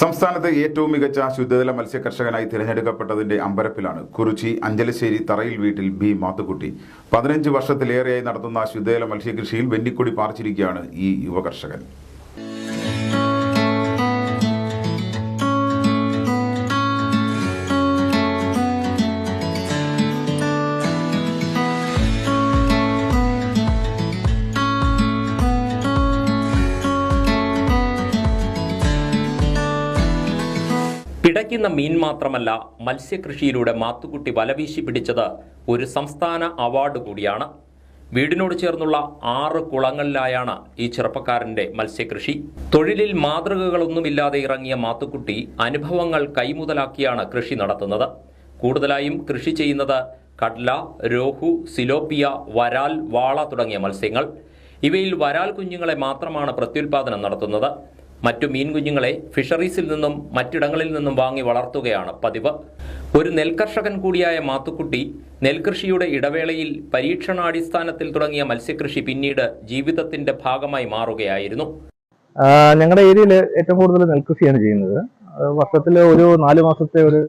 സംസ്ഥാനത്തെ ഏറ്റവും മികച്ച ശുദ്ധജല മത്സ്യ കർഷകനായി തിരഞ്ഞെടുക്കപ്പെട്ടതിന്റെ അമ്പരപ്പിലാണ് കുറിച്ചി അഞ്ചലശ്ശേരി തറയിൽ വീട്ടിൽ ബി മാത്തുക്കുട്ടി. പതിനഞ്ച് വർഷത്തിലേറെയായി നടത്തുന്ന ശുദ്ധജല മത്സ്യകൃഷിയിൽ വെന്നിക്കൊടി പാർച്ചിരിക്കുകയാണ് ഈ യുവകർഷകൻ. പിടയ്ക്കുന്ന മീൻ മാത്രമല്ല മത്സ്യകൃഷിയിലൂടെ മാത്തുക്കുട്ടി വലവീശി പിടിച്ചത് ഒരു സംസ്ഥാന അവാർഡ് കൂടിയാണ്. വീടിനോട് ചേർന്നുള്ള ആറ് കുളങ്ങളിലായാണ് ഈ ചെറുപ്പക്കാരന്റെ മത്സ്യകൃഷി. തൊഴിലിൽ മാതൃകകളൊന്നുമില്ലാതെ ഇറങ്ങിയ മാത്തുക്കുട്ടി അനുഭവങ്ങൾ കൈമുതലാക്കിയാണ് കൃഷി നടത്തുന്നത്. കൂടുതലായും കൃഷി ചെയ്യുന്നത് കട്ല രോഹു സിലോപ്പിയ വരാൽ വാള തുടങ്ങിയ മത്സ്യങ്ങൾ. ഇവയിൽ വരാൽ കുഞ്ഞുങ്ങളെ മാത്രമാണ് പ്രത്യുൽപാദനം നടത്തുന്നത്. മറ്റു മീൻ കുഞ്ഞുങ്ങളെ ഫിഷറീസിൽ നിന്നും മറ്റിടങ്ങളിൽ നിന്നും വാങ്ങി വളർത്തുകയാണ് പതിവ്. ഒരു നെൽകർഷകൻ കൂടിയായ മാത്തുക്കുട്ടി നെൽകൃഷിയുടെ ഇടവേളയിൽ പരീക്ഷണാടിസ്ഥാനത്തിൽ തുടങ്ങിയ മത്സ്യകൃഷി പിന്നീട് ജീവിതത്തിന്റെ ഭാഗമായി മാറുകയായിരുന്നു. ഞങ്ങളുടെ ഏരിയയിൽ ഏറ്റവും കൂടുതൽ നെൽകൃഷിയാണ് ചെയ്യുന്നത്. വർഷത്തിൽ ഒരു നാല് മാസത്തെ ഒരു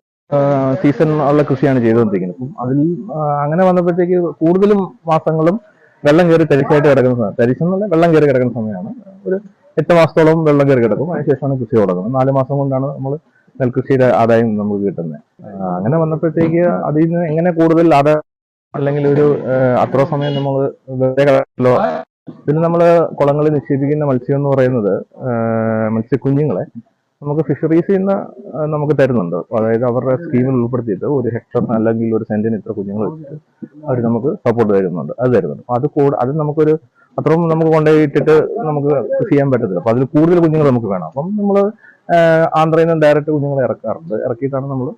സീസൺ ഉള്ള കൃഷിയാണ് ചെയ്തുകൊണ്ടിരിക്കുന്നത്. അപ്പം അതിൽ അങ്ങനെ വന്നപ്പോഴത്തേക്ക് കൂടുതലും മാസങ്ങളും വെള്ളം കയറി തരിശായിട്ട് കിടക്കുന്ന സമയം തരിശെന്നല്ല വെള്ളം കയറി കിടക്കുന്ന സമയമാണ്. ഒരു എട്ട് മാസത്തോളം വെള്ളം കയറി കിടക്കും. അതിനുശേഷമാണ് കൃഷി തുടങ്ങുന്നത്. നാല് മാസം കൊണ്ടാണ് നമ്മൾ നെൽകൃഷിയുടെ ആദായം നമുക്ക് കിട്ടുന്നത്. അങ്ങനെ വന്നപ്പോഴത്തേക്ക് അതിൽ നിന്ന് എങ്ങനെ കൂടുതൽ ആദായം അല്ലെങ്കിൽ ഒരു അത്ര സമയം നമ്മൾ വെറുതെ പിന്നെ നമ്മൾ കുളങ്ങളിൽ നിക്ഷേപിക്കുന്ന മത്സ്യം എന്ന് പറയുന്നത് മത്സ്യക്കുഞ്ഞുങ്ങളെ നമുക്ക് ഫിഷറീസിൽ നിന്ന് നമുക്ക് തരുന്നുണ്ട്. അതായത് അവരുടെ സ്കീമിൽ ഉൾപ്പെടുത്തിയിട്ട് ഒരു ഹെക്ടർ അല്ലെങ്കിൽ ഒരു സെന്റിന് ഇത്ര കുഞ്ഞുങ്ങൾ വെച്ചിട്ട് അവർ നമുക്ക് സപ്പോർട്ട് തരുന്നുണ്ട്. അത് തരുന്നുണ്ട്. അത് കൂടെ അത് നമുക്കൊരു അത്രയും നമുക്ക് കൊണ്ടുപോയിട്ട് നമുക്ക് കൃഷി ചെയ്യാൻ പറ്റത്തില്ല. അപ്പൊ അതിൽ കൂടുതൽ കുഞ്ഞുങ്ങൾ നമുക്ക് വേണം. അപ്പം നമ്മൾ ആന്ധ്രയിൽ നിന്ന് ഡയറക്റ്റ് കുഞ്ഞുങ്ങളെ ഇറക്കാറുണ്ട്. ഇറക്കിയിട്ടാണ് നമ്മൾ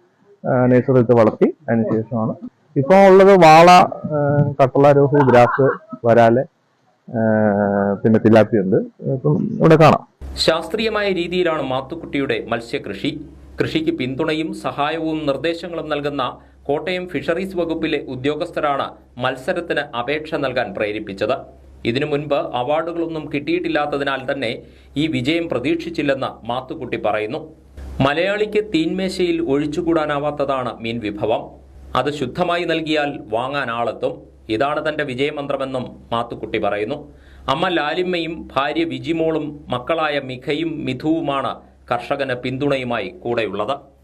നേഴ്സറിയിട്ട് വളർത്തി അതിനുശേഷമാണ് ഇപ്പൊ ഉള്ളത് വാള കട്ടള രോഹു ഗ്രാസ് വരാൽ പിന്നെ തിലാപ്പി ഉണ്ട് ഇപ്പം ഇവിടെ കാണാം. ശാസ്ത്രീയമായ രീതിയിലാണ് മാത്തുക്കുട്ടിയുടെ മത്സ്യകൃഷി. കൃഷിക്ക് പിന്തുണയും സഹായവും നിർദ്ദേശങ്ങളും നൽകുന്ന കോട്ടയം ഫിഷറീസ് വകുപ്പിലെ ഉദ്യോഗസ്ഥരാണ് മത്സരത്തിന് അപേക്ഷ നൽകാൻ പ്രേരിപ്പിച്ചത്. ഇതിനു മുൻപ് അവാർഡുകളൊന്നും കിട്ടിയിട്ടില്ലാത്തതിനാൽ തന്നെ ഈ വിജയം പ്രതീക്ഷിച്ചില്ലെന്ന് മാത്തുക്കുട്ടി പറയുന്നു. മലയാളിക്ക് തീന്മേശയിൽ ഒഴിച്ചുകൂടാനാവാത്തതാണ് മീൻ വിഭവം. അത് ശുദ്ധമായി നൽകിയാൽ വാങ്ങാൻ ആളെത്തും. ഇതാണ് തന്റെ വിജയമന്ത്രമെന്നും മാത്തുക്കുട്ടി പറയുന്നു. അമ്മ ലാലിമ്മയും ഭാര്യ വിജിമോളും മക്കളായ മിഖയും മിഥുവുമാണ് കർഷകന് പിന്തുണയുമായി കൂടെയുള്ളത്.